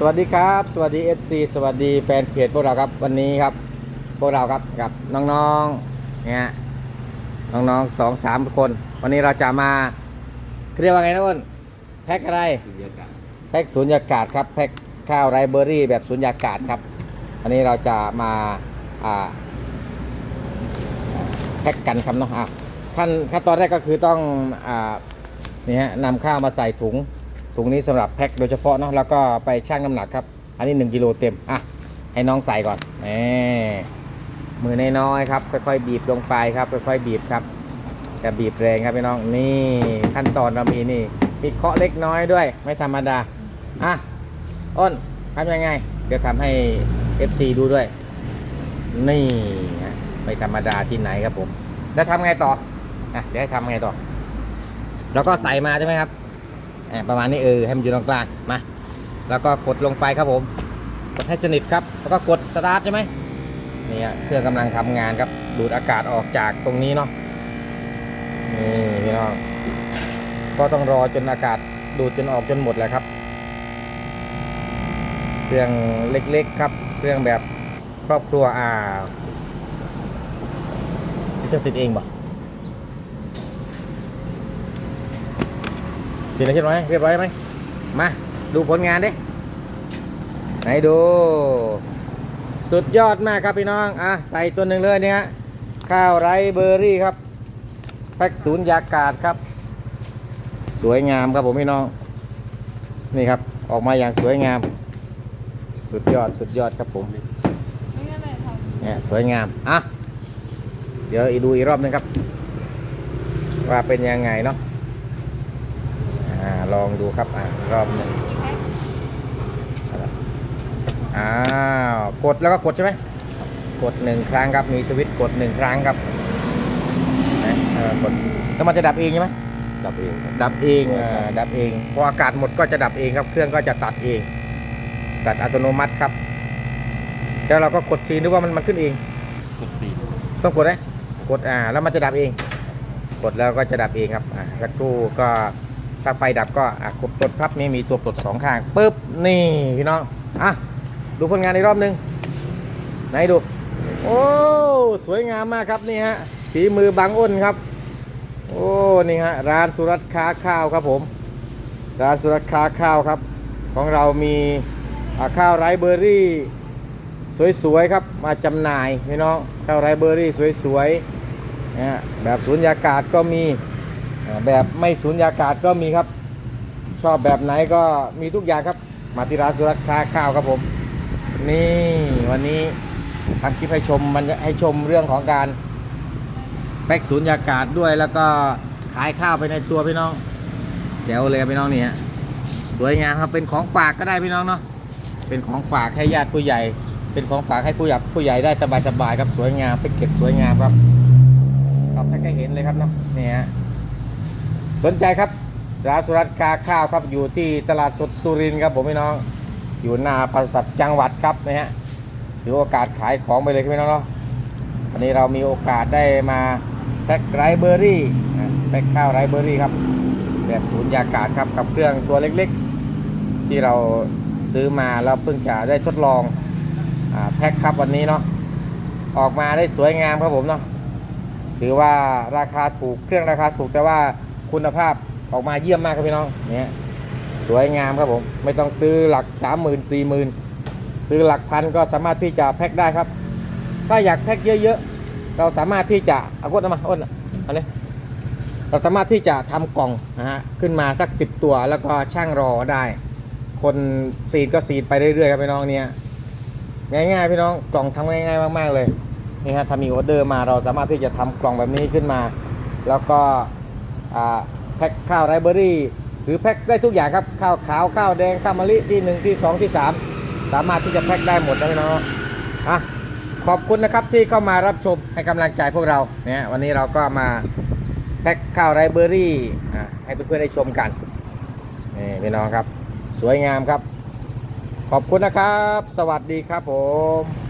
สวัสดีครับ สวัสดี FC สวัสดีแฟนเพจพวกเราครับวันนี้ครับ พวกเราครับกับน้องๆเนี่ยน้องๆสองสามคน วันนี้เราจะมาเรียกว่าไงนะอ้นแพ็คอะไรแพ็คสูญญากาศครับแพ็คข้าวไรเบอรี่แบบสูญญากาศครับอันนี้เราจะมาอ่าแพ็คกันครับเนาะอะขั้นขั้นตอนแรกก็คือต้องอ่านี่ฮะนำข้าวมาใส่ถุง ถุงนี้สำหรับแพ็คโดยเฉพาะเนาะแล้วก็ไปชั่งน้ำหนักครับ อันนี้ 1กิโลเต็มอะให้น้องใส่ก่อนแหมมือน้อยๆครับ ค่อยๆ บีบลงไปครับ ค่อยๆ บีบครับจะบีบแรงครับพี่น้องนี่ขั้นตอนเรามีนี่ มีเคาะเล็กน้อยด้วย ไม่ธรรมดาอะอ้นทำยังไง เดี๋ยวทำให้ FC ดูด้วย นี่ไม่ธรรมดาที่ไหนครับผม แล้วทำไงต่ออะเดี๋ยวให้ทำไงต่อ แล้วก็ใส่มาใช่ไหมครับ ประมาณนี้เออให้มันอยู่ตรงกลางมาแล้วก็กดลงไปครับผม กดให้สนิทครับ แล้วก็กดสตาร์ทใช่ไหมนี่ฮะเครื่องกำลังทำงานครับ ดูดอากาศออกจากตรงนี้เนาะนี่พี่น้องก็ต้องรอจนอากาศดูดจนออกจนหมดแหละครับ เครื่องเล็กๆครับ เครื่องแบบครอบครัวอ่าจ้าติดเองบ่ ติดแล้วใช่ไหมเรียบร้อยไหมมาดูผลงานดิไหนดู สุดยอดมากครับพี่น้องอะใส่ตัวหนึ่งเลยเนี่ยข้าวไรเบอร์รี่ครับแพ็กศูนย์ยากาศครับ สวยงามครับผมพี่น้อง นี่ครับออกมาอย่างสวยงาม สุดยอดสุดยอดครับผมเนี่ยสวยงามอะเดี๋ยวอีดูอีกรอบหนึงครับ ว่าเป็นยังไงเนาะ อ่าลองดูครับอ่ารอบหนึ่งอีกแพ็คอ้าวกดแล้วก็กดใช่ไหมกดหนึ่งครั้งครับมีสวิตช์กดหนึ่งครั้งครับนะเออกดแล้วมันจะดับเองใช่ไหมดับเองครับดับเองเอ่อดับเองพออากาศหมดก็จะดับเองครับเครื่องก็จะตัดเอง ตัดอัตโนมัติครับแล้วเราก็กดซีนดูว่ามันมันขึ้นเองกดสี่ต้องกดนะกดอ่าแล้วมันจะดับเอง กดแล้วก็จะดับเองครับอ่าสักครู่ก็ ถ้าไฟดับก็อะกดปลดพับนี่มีตัวปลดสองข้างปุ๊บนี่พี่น้องอะดูผลงานในรอบหนึงไหนดูโอ้สวยงามมากครับนี่ฮะฝีมือบางอ้นครับ โอ้นี่ฮะร้านสุรัตค้าข้าวครับผม ร้านสุรัตค้าข้าวครับ ของเรามีข้าวไรเบอร์รี่ สวยๆครับมาจำหน่ายพี่น้องข้าวไรเบอร์รี่สวยๆนะฮะแบบสูญญากาศก็มี แบบไม่สูญญากาศก็มีครับ ชอบแบบไหนก็มีทุกอย่างครับ มาที่ร้านสุรัตค้าข้าวครับผม นี่วันนี้ทำคลิปให้ชมมันให้ชมเรื่องของการแพ็กสูญญากาศด้วยแล้วก็ขายข้าวไปในตัวพี่น้อง แจ๋วเลยบพี่น้องนี่ฮะสวยงามครับเป็นของฝากก็ได้พี่น้องเนาะเป็นของฝากให้ญาติผู้ใหญ่ เป็นของฝากให้ผู้ใหญ่ผู้ใหญ่ได้สบายๆครับสวยงามไปเก็บสวยงามครับเอาแพ็กให้เห็นเลยครับเนาะนี่ฮะ สนใจครับร้านสุรัตคาข้าวครับอยู่ที่ตลาดสดสุรินครับผมพี่น้อง อยู่หน้าปราสาทจังหวัดครับนะฮะถือโอกาสขายของไปเลยครับพี่น้องเนาะวันนี้เรามีโอกาสได้มาแพ็คไรเบอร์รี่แพ็คข้าวไรเบอร์รี่ครับ แบบศูนย์ยากาศครับกับเครื่องตัวเล็กๆ ที่เราซื้อมาแล้วเพิ่งจะได้ทดลองอแพ็คครับวันนี้เนาะออกมาได้สวยงามครับผมเนาะถือว่าราคาถูกเครื่องราคาถูกแต่ว่า คุณภาพออกมาเยี่ยมมากครับพี่น้องเนี่ยสวยงามครับผมไม่ต้องซื้อหลัก 3 0 0 0 0 4 0 0 0 0ซื้อหลักพันก็สามารถที่จะแพ็คได้ครับ ถ้าอยากแพ็คเยอะๆ เราสามารถที่จะเอากดเอามาอ้นเอาเลยเราสามารถที่จะทำกล่องนะฮะขึ้นมาสัก 10 ตัวแล้วก็ช่างรอได้ คนซีดก็ซีดไปเรื่อยๆครับพี่น้องเนี่ยง่ายๆพี่น้องกล่องทำง่ายๆมากๆเลยนี่ฮะถ้ามีออเดอร์มาเราสามารถที่จะทำกล่องแบบนี้ขึ้นมา แล้วก็ แพ็คข้าวไรเบอรี่ หรือแพ็คได้ทุกอย่างครับข้าวขาวข้าวแดงข้าวมะลิที่หนึ่งที่สองที่สามสามารถที่จะแพ็คได้หมดนะพี่น้องอะขอบคุณนะครับที่เข้ามารับชมให้กำลังใจพวกเราเนี่ยวันนี้เราก็มาแพ็คข้าวไรเบอรี่อ่ให้เพื่อนๆได้ชมกันนี่พี่น้องครับ สวยงามครับ ขอบคุณนะครับ สวัสดีครับผม